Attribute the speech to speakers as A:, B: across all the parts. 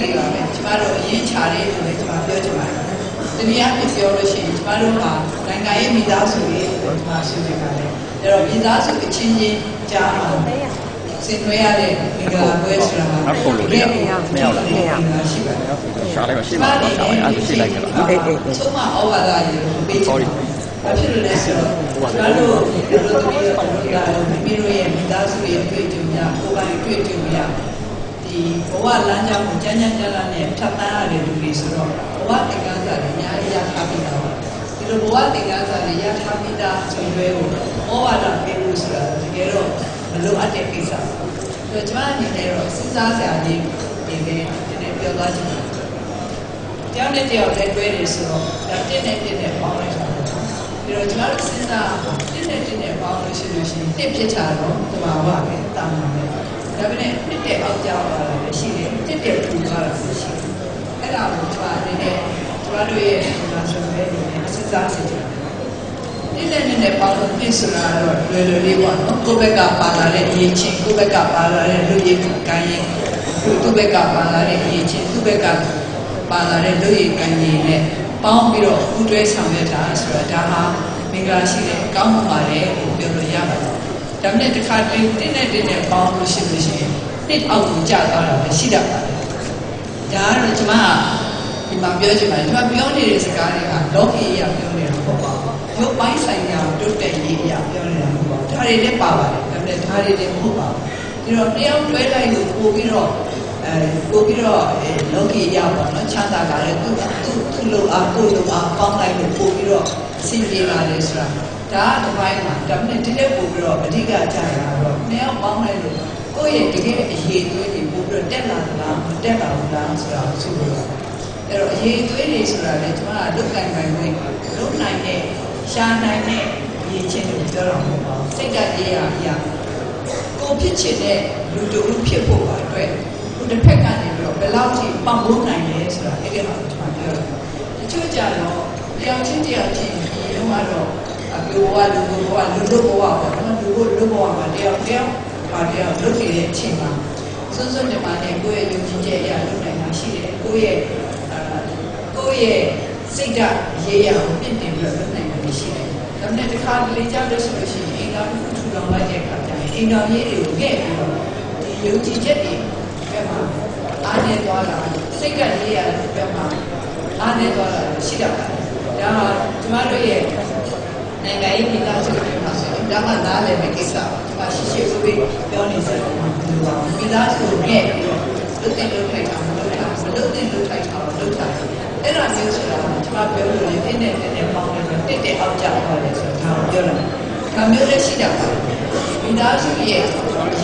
A: မိုက်
B: လူသိတွေပါပဲကျမတို့အရင်ချာလေးလို့လည်းကျမပြောချင်ပါတယ်တနည်းအားဖြင့်ပြောလို့ရှိရင်ကျမတို့ဟာနိုင်ငံရေးမိသားစုတွေလို့ကျမဆိုချင်ပါတယ်အဲ့တော့မိသားစုအချင်းချင်းကြားမှာဆင်နွှဲရတဲ့မင်္ဂလာပွဲဆိုတာဟာရှိပါတယ်
A: ရှာလိုက်ပါရှေ့မှာပါရှာလိုက်အဲ့ဒါရှေ့လိုက်ကြလား
B: အေးအေးသုံးမဩဝါဒရေပေးချင်တယ်။ဘာဖြစ်လို့လဲဆိုတော့ကျွန်တော်တို့ဒီလိုသမီးတို့ကမိမိတို့ရဲ့မိသားစုရဲ့တွေ့ကြုံရကိုယ်ပိုင်တွေ့ကြုံရ ဒီဘဝလမ်းကြောင်းကိုကြမ်းကြမ်းကြမ်းကြမ်းနဲ့ဖြတ်သန်းရတဲ့လူတွေဆိုတော့ဘဝသင်္ကန်းစာတွေအများကြီးရထားပြီးသားပါ။ဒီလိုဘဝသင်္ကန်းစာတွေရထားပြီးသားဆိုရွယ်ကိုဩဝါဒပေးလို့ဆိုတာတကယ်တော့မလိုအပ်တဲ့ကိစ္စပါ။ဆိုတော့ကျွန်မအနေနဲ့တော့စဉ်းစားစရာလေးဒီနေ့ဒီနေ့ပြောသွားချင်ပါတယ်။ကြောင်းနဲ့ကြောက်လက်တွဲနေဆိုတော့ဒါတင်းနဲ့တင်းနဲ့ပေါင်းလိုက်တာပေါ့ပြီးတော့ကျွန်တော်တို့စဉ်းစားတင်းနဲ့တင်းနဲ့ပေါင်းလို့ရှိလို့ရှိရင်တစ်ဖြစ်ချတော့ဒီမှာပါပဲတာမှာပဲ ဒါပေမဲ့တစ်တဲ့အောက်ကြောက်လာတာလည်းရှိတယ်တစ်တဲ့ပူသွားတာလည်းရှိတယ်အဲ့ဒါကိုကျွန်တော်အနေနဲ့ကျွန်တော်တို့ရဲ့ဒီမှာဆိုရဲနေနဲ့စဉ်းစားစေချင်တယ်တင်းနဲ့တင်းနဲ့ပေါင်းလို့ဖြစ်ဆိုတာတော့လွယ်လွယ်လေးပေါ့နော်ကိုယ့်ဘက်ကပါလာတဲ့အရေးချင်းကိုယ့်ဘက်ကပါလာတဲ့လူရည်ကိုင်းရင်သူ့ဘက်ကပါလာတဲ့အရေးချင်းသူ့ဘက်ကပါလာတဲ့လူရည်ကံကြီးနဲ့ပေါင်းပြီးတော့ပူးတွဲဆောင်ရွက်တာဆိုတာဒါဟာမင်္ဂလာရှိတဲ့အကောင်းမှုပါတယ်လို့ပြောလို့ရပါတယ်။ ဒါနဲ့တစ်ခါတည်းတင်းနဲ့တင်းနဲ့ပေါင်းလို့ရှိလို့ရှိရင်တစ်အောက်ကိုကျသွားတာပဲရှိတတ်ပါတယ်။ဒါကတော့ကျွန်မဒီမှာပြောချင်ပါတယ်ကျွန်မပြောနေတဲ့စကားတွေကလောကီအရာပြောနေတာမဟုတ်ပါဘူး။ရုပ်ပိုင်းဆိုင်ရာတိုးတက်ရေးအရာပြောနေတာမဟုတ်ပါဘူး။ဒါတွေလည်းပါပါတယ်။ဒါပေမဲ့ဒါတွေလည်းမဟုတ်ပါဘူး။ဒီတော့တယောက်တွဲလိုက်လို့ပို့ပြီးတော့အဲပို့ပြီးတော့လောကီအရာပေါ့နော်ချမ်းသာကြတယ်သူသူသူလိုအားကိုလိုအားပေါင်းလိုက်လို့ပို့ပြီးတော့အဆင်ပြေလာတယ်ဆိုတာ ဒါကတစ်ပိုင်းမှာဒါပေမဲ့ဒီလက်ပို့ပြီးတော့အဓိကကြတာတော့နှစ်ယောက်ပေါင်းလိုက်လို့ကိုယ့်ရဲ့တကယ်အရေးသွေးတွေပို့ပြီးတော့တက်လာသလားမတက်လာဘူးလားဆိုတာကိုဆိုလို့အဲ့တော့အရေးသွေးတွေဆိုတာလေကျွန်မကလုတ်ကင်ပိုင်ဝင်လုတ်နိုင်တဲ့ရှားနိုင်တဲ့အရေးချင်းကိုပြောတော့မဟုတ်ပါဘူးစိတ်ဓာတ်ရေးရအရာကိုဖြစ်ချင်တဲ့လူတူဖြစ်ဖို့ပါအတွက်ခုတစ်ဖက်ကနေပြီးတော့ဘယ်လောက်ထိပံ့ပိုးနိုင်လဲဆိုတာအဲ့ဒီဟာကိုကျွန်မပြောတယ်တချို့ကြတော့တယောက်ချင်းတယောက်ချင်းဒီတော့ကတော့ အပြိုဘဝလူဘဝလူလူဘဝပေါ့နော်လူလူလူဘဝမှာတယောက်တယောက်ပါတယောက်လုပ်နေတဲ့အချိန်မှာစွန်းစွန်းတမနဲ့ကိုယ့်ရဲ့ယုံကြည်ချက်အရာလုပ်နိုင်တာရှိတယ်ကိုယ့်ရဲ့အာကိုယ့်ရဲ့စိတ်ဓာတ်ရေးရအောင်ပြင်တင်ပြီးတော့လုပ်နိုင်တာရှိတယ်ဒါနဲ့တခါတလေကြောက်လို့ဆိုလို့ရှိရင်အင်္ဂါတစ်ခုထူထောင်လိုက်တဲ့အခါကျရင်အင်္ဂါရေးတွေကိုငဲ့ပြီးတော့ဒီယုံကြည်ချက်တွေဘက်မှာအားနေသွားတာစိတ်ကရေးရတဲ့ဘက်မှာအားနေသွားတာရှိတတ်ပါတယ်ဒါဟာကျမတို့ရဲ့ နိုင်ငံရေးမိသားစုတွေမှာဆိုရင်ဒါမှနားလည်မယ့်ကိစ္စပါကျမရှိရှိပြီးပြောနေစတယ်မိသားစုနဲ့လုတ်တဲ့လုတ်ထိုက်တာမလုတ်တာမလုတ်တဲ့လုတ်ထိုက်တာလုတ်တာအဲ့ဒါမျိုးဆိုတာကျမပြောလို့လေတင်းနဲ့တင်းနဲ့ပေါင်းလို့တက်တဲ့အောက်ကျသွားတယ်ဆိုတာဒါကိုပြောတာဒါမျိုးလည်းရှိတတ်ပါတယ်မိသားစုရဲ့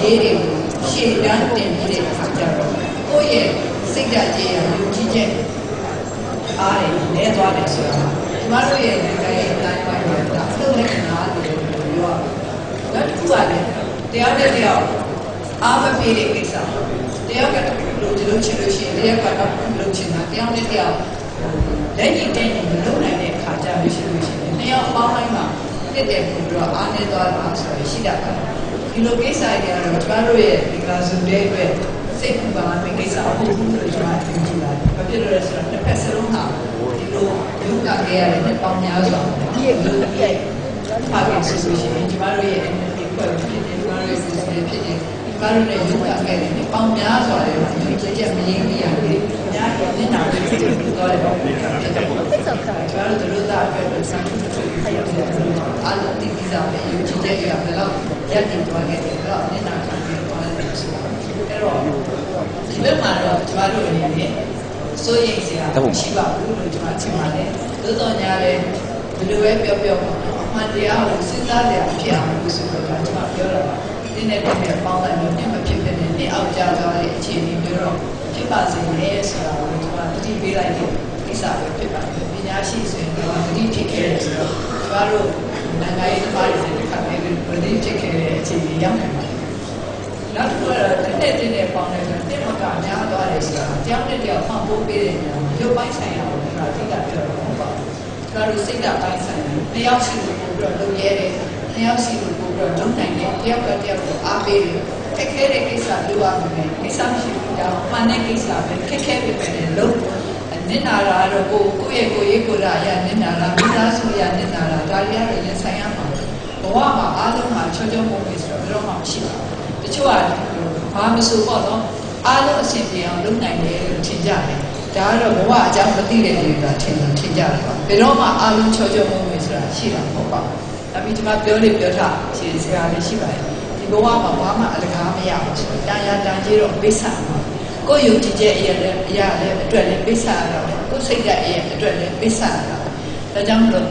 B: ရေးတွေကိုရှေ့တန်းတင်ပြီးတဲ့အခါကျတော့ကိုယ့်ရဲ့စိတ်ဓာတ်ကြီးရယုံကြည်ချက်အားတွေလဲသွားတယ်ဆိုတာကျ မတို့ရဲ့နိုင်ငံရဲ့အတိုင်းပိုင်းမှာဒါအလုပ်နဲ့နားလို့ပြောရအောင်နောက်တစ်ခုကလည်းတရားနဲ့တရားအားမပေးတဲ့ကိစ္စတရားကတော့လို့ဒီလိုချင်လို့ရှိရင်တရားကတော့လို့ချင်တာတရားနဲ့တရားလက်ညှိတဲ့ညှိမလုပ်နိုင်တဲ့အခါကျလို့ရှိလို့ရှိရင်နှစ်ယောက်ပေါင်းတိုင်းမှာတက်တယ်ပို့ပြီးတော့အားနေသွားတာဆိုရရှိတတ်ပါတယ်ဒီလိုကိစ္စတွေကတော့ကျမတို့ရဲ့ဒီကစုတဲ့အတွက် စိတ်ပူပါမယ့်ကိစ္စအဟုတ်ဘူးလို့ကျွန်တော်ပြောကြည့်ပါတယ်။ဘာဖြစ်လို့လဲဆိုတော့တစ်ဖက်စလုံးဟာဒီလိုယုံကြခဲ့ရတဲ့ပေါင်းများစွာဒီရဲ့လူရဲ့ပါကဆိုလို့ရှိရင်ကျမတို့ရဲ့ NLP ဖွဲ့ဖြစ်တဲ့ကျမတို့ရဲ့ system ဖြစ်တဲ့ကျမတို့ရဲ့ယုံကြခဲ့တဲ့ပေါင်းများစွာတဲ့ဒီချက်ချက်မရင်းမရဘူး။အများကြီးမျက်နှာတွေဖြစ်ပြီးတော့တယ်ပေါ့။ဖြစ်တယ်ပေါ့။ကျမတို့တို့သားအတွက်စံထုတ်ထုတ်ပြီးတော့အားလုံးသိပြီးသားပဲယုံကြည်ချက်ရဘယ်တော့ရက်တည်သွားခဲ့တယ်တော့မျက်နှာခံပြီးသွားတယ်ဆိုတာ။အဲ့တော့ ဒီဘက်မှာတော့ကျမတို့အနေနဲ့စိုးရိမ်စရာရှိပါဘူးလို့ကျွန်တော်ထင်ပါတယ်။သို့တော်ညာလည်းဘယ်လိုပဲပြောပြောပါတော့အမှန်တရားကိုစဉ်းစားကြဖြစ်အောင်လို့ဆိုတော့ကျွန်တော်ပြောတာပါ။ဒီနေ့တည်းပေါင်းလိုက်လို့နှစ်မဖြစ်ဖြစ်နဲ့နှစ်အောက်ကျသွားတဲ့အခြေအနေမျိုးတော့ဖြစ်ပါစေနဲ့ဆိုတာကိုကျွန်တော်တတိပေးလိုက်တဲ့ကိစ္စပဲဖြစ်ပါတယ်။ပညာရှိဆိုရင်တော့တတိဖြစ်ခဲ့တယ်ဆိုတော့ကျွန်တော်တို့နိုင်ငံရေးသမားတွေနဲ့တစ်ခါတည်းဗတိဖြစ်ခဲ့တဲ့အခြေအနေရောက်နေပါတယ်။နောက်တစ်ခုကတော့တစ်နေ့တစ်နေ့ပေါင်းလိုက်တော့တစ်မကများသွားတယ်ဆိုတာတယောက်နဲ့တယောက်ဖန်ဖိုးပေးတဲ့နေရာမှာရုပ်ပိုင်းဆိုင်ရာကိုကျွန်တော်အဓိကပြော တော့မဟုတ်ပါဘူး။ကျွန်တော်တို့စိတ်ဓာတ်ပိုင်းဆိုင်ရာနှစ်ယောက်ရှိလို့ပို့ပြီးတော့လုပ်ရဲတယ်။နှစ်ယောက်ရှိလို့ပို့ပြီးတော့လုံးနိုင်တယ်တယောက်ကတယောက်ကိုအားပေးတယ်ခက်ခဲတဲ့ကိစ္စလုပ်ရမယ်ကိစ္စမရှိဘူးကြောင့်မှန်တဲ့ကိစ္စပဲခက်ခဲပေမဲ့လည်းလုံးနစ်နာတာတော့ကိုကိုယ့်ရဲ့ကိုယ်ရေးကိုယ်ရာအရာနစ်နာတာမိသားစုအရာနစ်နာတာဒါတွေကတော့ရင်ဆိုင်ရမှာဘဝမှာအားလုံးမှာချောချောမုံမေဆိုတော့ဘယ်တော့မှမရှိပါဘူးတချို့ကဘာမဆိုပေါ့နော်အားလုံးအဆင်ပြေအောင်လုပ်နိုင်တယ်လို့ထင်ကြတယ်ဒါကတော့ဘဝအကြောင်းမသိတဲ့လူတွေကထင်တယ်ထင်ကြတယ်ပေါ့ဘယ်တော့မှအားလုံးချောချောမုံမေဆိုတာရှိတာမဟုတ်ပါဘူး ဒါပြီးဒီမှာပြောလေပြောထားခြေစကားလေးရှိပါတယ်ဒီဘဝမှာဘာမှအလကားမရဘူးဆိုတော့တန်ရာတန်ကြီးတော့ပိဿာမှာကိုယ်ယုံကြည်ချက်အရာလည်းအရာလည်းအတွက်လည်းပိဿာရတော့ကိုယ်စိတ်ဓာတ်အရာအတွက်လည်းပိဿာရတော့ဒါကြောင့်မလို့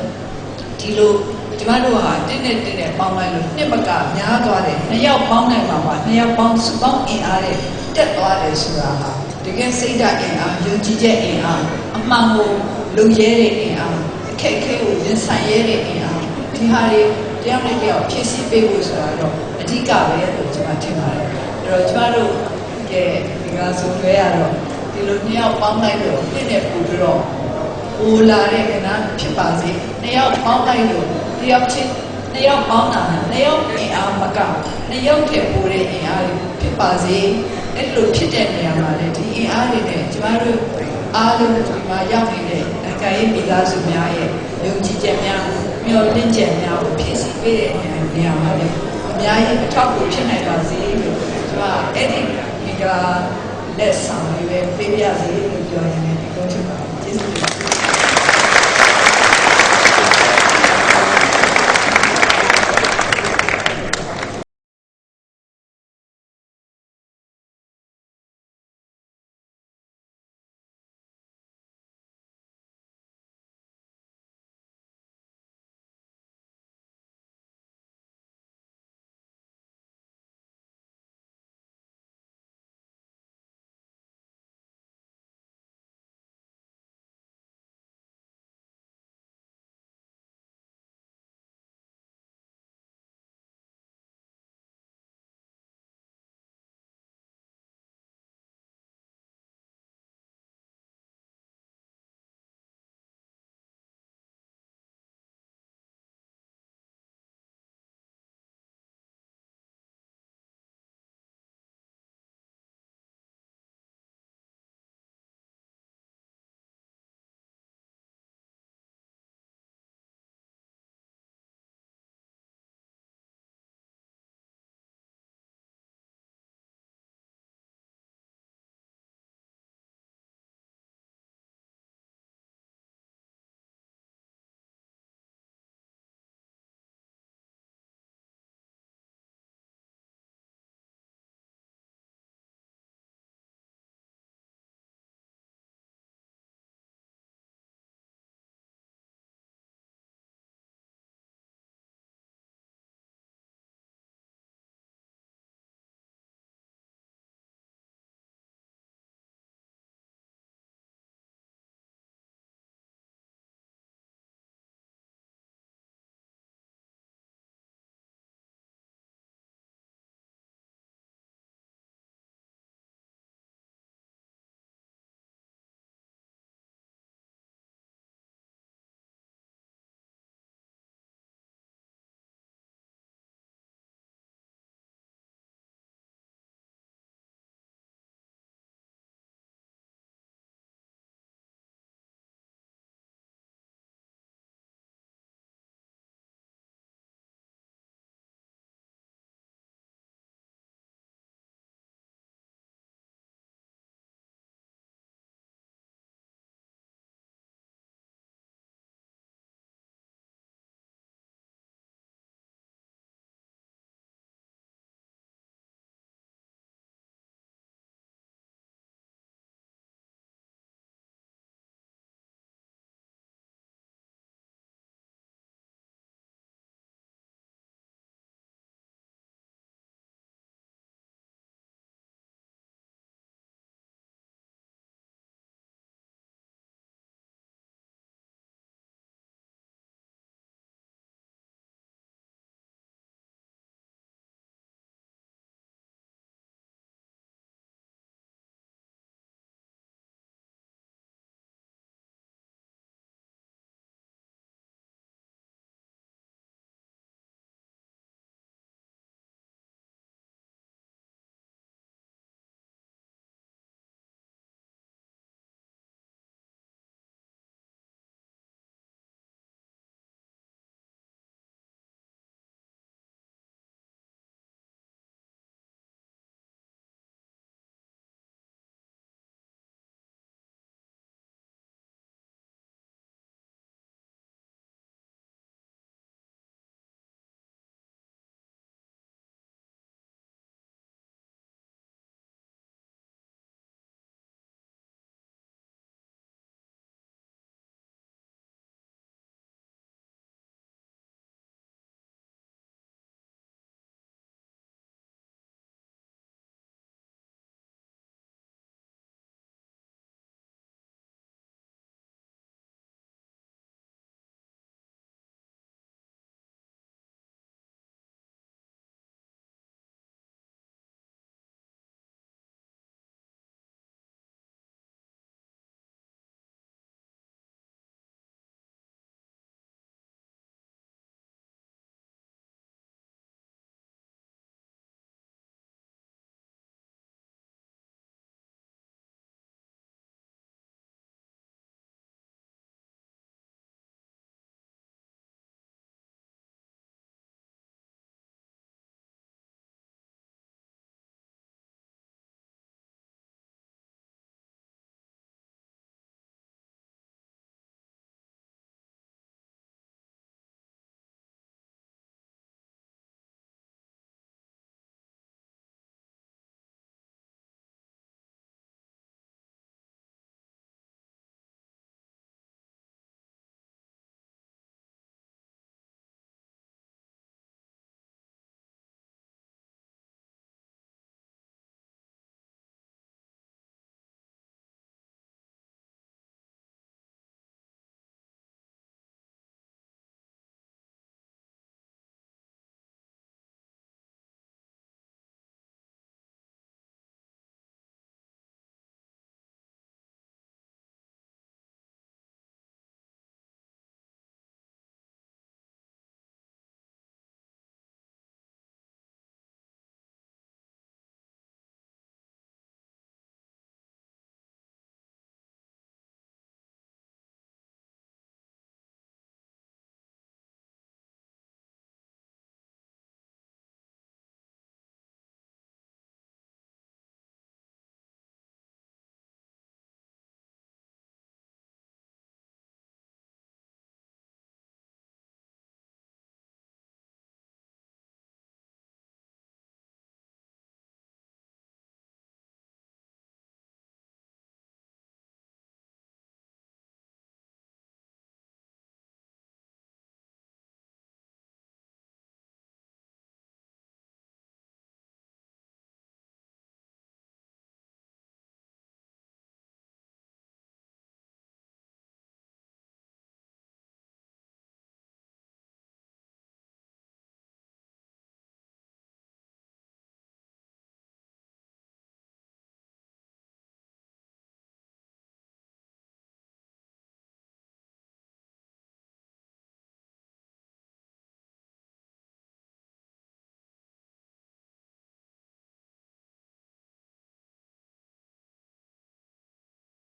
B: ဒီလိုကျမတို့ဟာတင်းနဲ့တင်းနဲ့ပေါင်းလိုက်လို့နှစ်မကများသွားတယ်နှစ်ယောက်ပေါင်းနိုင်မှာပါနှစ်ယောက်ပေါင်းစုပေါင်းအင်အားနဲ့တက်သွားတယ်ဆိုတာဟာတကယ်စိတ်ဓာတ်အင်အားယုံကြည်ချက်အင်အားအမှန်ကိုလုံရဲတဲ့အင်အားအခက်အခဲကိုရင်ဆိုင်ရဲတဲ့အင်အား ဒီဟာတွေတယောက်နဲ့တယောက်ဖြည့်ဆည်းပေးဖို့ဆိုတာတော့အဓိကပဲလို့ကျွန်မထင်ပါတယ်အဲ့တော့ကျွန်မတို့ကဲဒီကဆိုလွဲရတော့ဒီလိုနှစ်ယောက်ပေါင်းလိုက်လို့ပြည့်နေပူပြီးတော့အိုလာတဲ့ကဏ္ဍဖြစ်ပါစေနှစ်ယောက်ပေါင်းလိုက်လို့တယောက်ချင်းနှစ်ယောက်ပေါင်းတာနှစ်ယောက်အင်အားမကနှစ်ယောက်ထည့်ပို့တဲ့အင်အားတွေဖြစ်ပါစေအဲ့လိုဖြစ်တဲ့နေရာမှာလေဒီအင်အားတွေနဲ့ကျမတို့အားလုံးဒီမှာရောက်နေတဲ့အကရေးမိသားစုများရဲ့ယုံကြည်ချက်များ မျှော်လင့်ချက်များကိုဖြည့်ဆည်းပေးတဲ့နေရာမှာလေအများကြီးအထောက်အကူဖြစ်နိုင်ပါစေလို့ကျမအဲ့ဒီဒီကလက်ဆောင်တွေပဲပေးပြစေလို့ပြောရင်ဒီကုန်းချုပ်